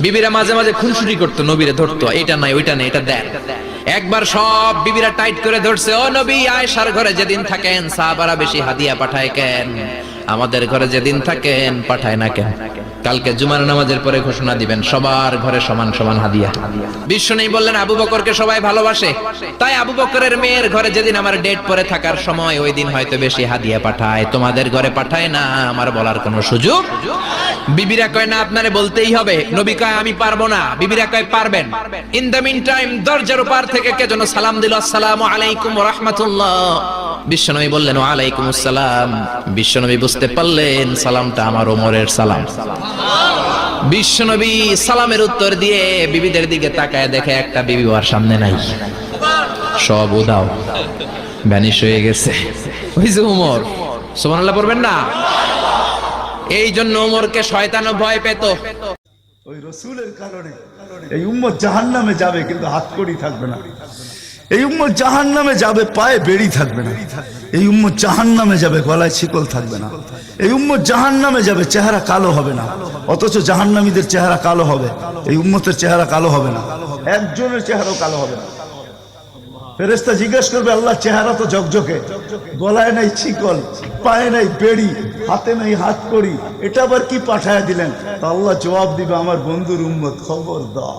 বিবিরা মাঝে মাঝে খুনসুটি করতো, নবীরে ধরতো। এটা নাই, ওইটা নাই, এটা দেন। একবার সব বিবিরা টাইট করে ধরছে, ও নবী, আয়েশার ঘরে যেদিন থাকেন, সাহাবারা বেশি হাদিয়া পাঠায় কেন? আমাদের ঘরে যেদিন থাকেন, পাঠায় না কেন? কালকে জুমার নামাজের পরে ঘোষণা দিবেন, সবার ঘরে সমান সমান হাদিয়া। বিশ্ব নেই বললেন, আবু বকরকে সবাই ভালোবাসে? তাই আবু বকরের মেয়ের ঘরে যেদিন আমার ডেট পরে থাকার সময়, ওই দিন হয়তো বেশি হাদিয়া পাঠায়। তোমাদের ঘরে পাঠায় না, আমার বলার কোনো সুযোগ? বিবিরা কয়, না, আপনারে বলতেই হবে। নবী কয়, আমি পারব না। বিবিরা কয়, পারবেন। ইন দ্য মিন টাইম দরজার পার থেকে কে যেন সালাম দিল, আসসালামু আলাইকুম ওয়া রাহমাতুল্লাহ। বিশ্বনবী বললেন, ওয়া আলাইকুম আসসালাম। বিশ্বনবী বুঝতে পারলেন, সালামটা আমার ওমরের সালাম। বিশ্বনবী সালামের উত্তর দিয়ে বিবিদের দিকে তাকায় দেখে একটা বিবি ওর সামনে নাই। সব উদাও। ভ্যানিশ হয়ে গেছে। ওই যে উমর। সুবহানাল্লাহ পড়বেন না? এই জন্য উমরকে শয়তানও ভয় পেত। ওই রসুলের কারণে এই উম্মত জাহান নামে যাবে, কিন্তু হাত করি থাকবে না। এই উম্মত জাহান নামে যাবে, পায়ে বেড়ি থাকবে না। এই উম্মত জাহান নামে যাবে, গলায় শিকল থাকবে না। এই উম্মত জাহান নামে যাবে, চেহারা কালো হবে না। অথচ জাহান্নামীদের চেহারা কালো হবে। এই উম্মতের চেহারা কালো হবে না। একজনের চেহারাও কালো হবে না। ফেরেস্তা জিজ্ঞেস করবে আল্লাহ চেহারা তো ঝকঝকে। গলায় নাই চিকল পায়ে নাই বেড়ি, হাতে নাই হাত করি এটা আবার কি পাঠায় দিলেন? তা আল্লাহ জবাব দিবে, আমার বন্ধুর উম্মত খবর দাও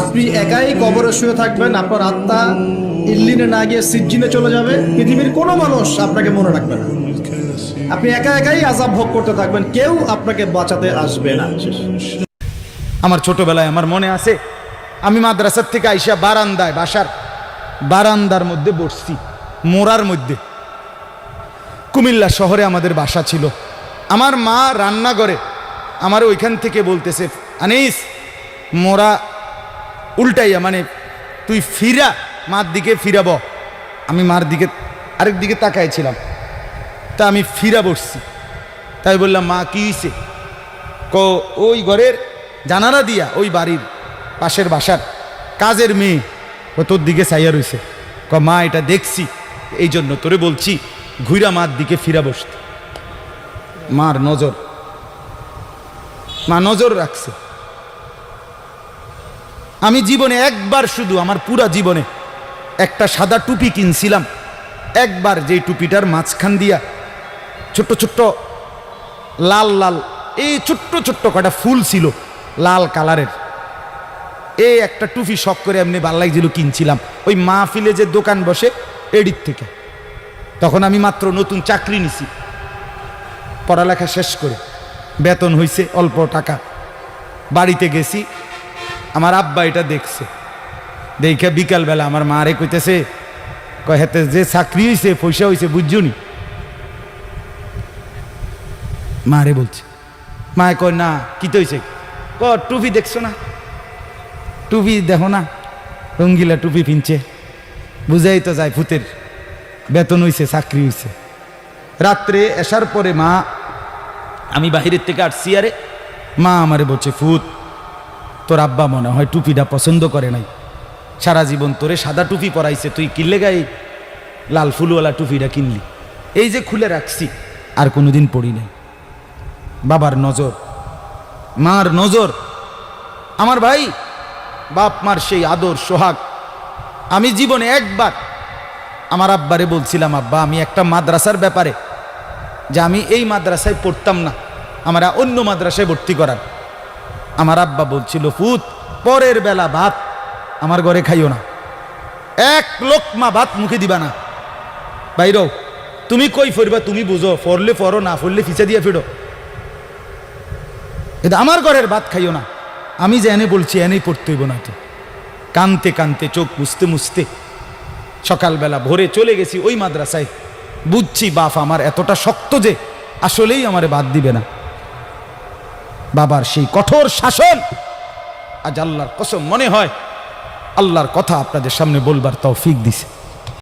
আপনি একাই কবরে শুয়ে থাকবেন, আপনার আত্মা ইল্লিনে না গিয়ে সিজ্জিনে চলে যাবে, পৃথিবীর কোনো মানুষ আপনাকে মনে রাখবে না। আপনি একা একাই আজাব ভোগ করতে থাকবেন, কেউ আপনাকে বাঁচাতে আসবে না। আমার ছোটবেলায় আমার মনে আছে, আমি মাদ্রাসার থেকে আইসা বারান্দায়, বাসার বারান্দার মধ্যে বসছি, মোড়ার মধ্যে। কুমিল্লা শহরে আমাদের বাসা ছিল। আমার মা রান্না করে আমার ওইখান থেকে বলতেছে, আনিস মোরা উল্টাইয়া মানে তুই ফিরা, মার দিকে ফিরাব। আমি মার দিকে, আরেক দিকে তাকাইছিলাম। তা আমি ফিরা বসছি। তাই বললাম, মা, কি হয়েছে ক ওই ঘরের জানালা দিয়া, ওই বাড়ির পাশের বাসার কাজের মেয়ে, ও তোর দিকে চাইয়া রইছে। ক মা, এটা দেখছি, এই জন্য তোরে বলছি ঘুরা মার দিকে ফিরা বসতে। মার নজর, মা নজর রাখছে। আমি জীবনে একবার শুধু আমার পুরা জীবনে একটা সাদা টুপি কিনছিলাম। একবার যেই টুপিটার মাঝখান দিয়া ছোট্ট ছোট্ট লাল লাল, এই ছোট্ট ছোট্ট কটা ফুল ছিল লাল কালারের। এই একটা টুপি শখ করে এমনি ভালো লাগছিল কিনছিলাম। ওই মাহফিলে যে দোকান বসে এডির থেকে। তখন আমি মাত্র নতুন চাকরি নিছি। পড়ালেখা শেষ করে বেতন হইছে অল্প টাকা। বাড়িতে গেছি আমার আব্বা এটা দেখছে। দেখে বিকালবেলা আমার মা রে কইতেছে, কয় হেতে যে চাকরি হয়েছে পয়সা হয়েছে বুঝছনি মারে বলছে। মায়ে কয়, না, কি তো হয়েছে ক টুপি দেখছ না? টুপি দেখো না, রঙ্গিলা টুপি পিনছে। বুঝাই তো যায় ভূতের, বেতন হইছে, চাকরি হইছে। রাত্রে এসার পরে মা, আমি বাহিরের থেকে আসছি, আরে মা আমারে বলছে, ফুত তোর আব্বা মনে হয় টুপিটা পছন্দ করে নাই। সারা জীবন তোরে সাদা টুপি পরাইছে, তুই কিনলে গাই লাল ফুলওয়ালা টুপিটা কিনলি? এই যে খুলে রাখছি, আর কোনোদিন পড়ি নাই। বাবার নজর, মার নজর, আমার ভাই, বাপ মার সেই আদর, সোহাগ, আমি জীবনে একবার আমার আব্বারে বলছিলাম, আব্বা, আমি একটা মাদ্রাসার ব্যাপারে যে আমি এই মাদ্রাসায় পড়তাম না, আমরা অন্য মাদ্রাসায় ভর্তি করার। আমার আব্বা বলছিল, ফুত, পরের বেলা ভাত আমার ঘরে খাইও না। এক লোকমা ভাত মুখে দিবা না। বাইরও, তুমি কই ফরবা তুমি বুঝো, ফরলে ফরো, না ফরলে ফিচে দিয়ে ফিরো। কিন্তু আমার ঘরের ভাত খাইও না। আমি যে এনে বলছি, এনেই পড়তে হইব না তো। কানতে কানতে চোখ মুছতে মুছতে সকালবেলা ভোরে চলে গেছি ওই মাদ্রাসায়। বুঝছি বাপ আমার এতটা শক্ত যে আসলেই আমারে বাদ দিবে না। বাবার সেই কঠোর শাসন। আজ আল্লাহর কসম মনে হয়, আল্লাহর কথা আপনাদের সামনে বলবার তৌফিক দিছে।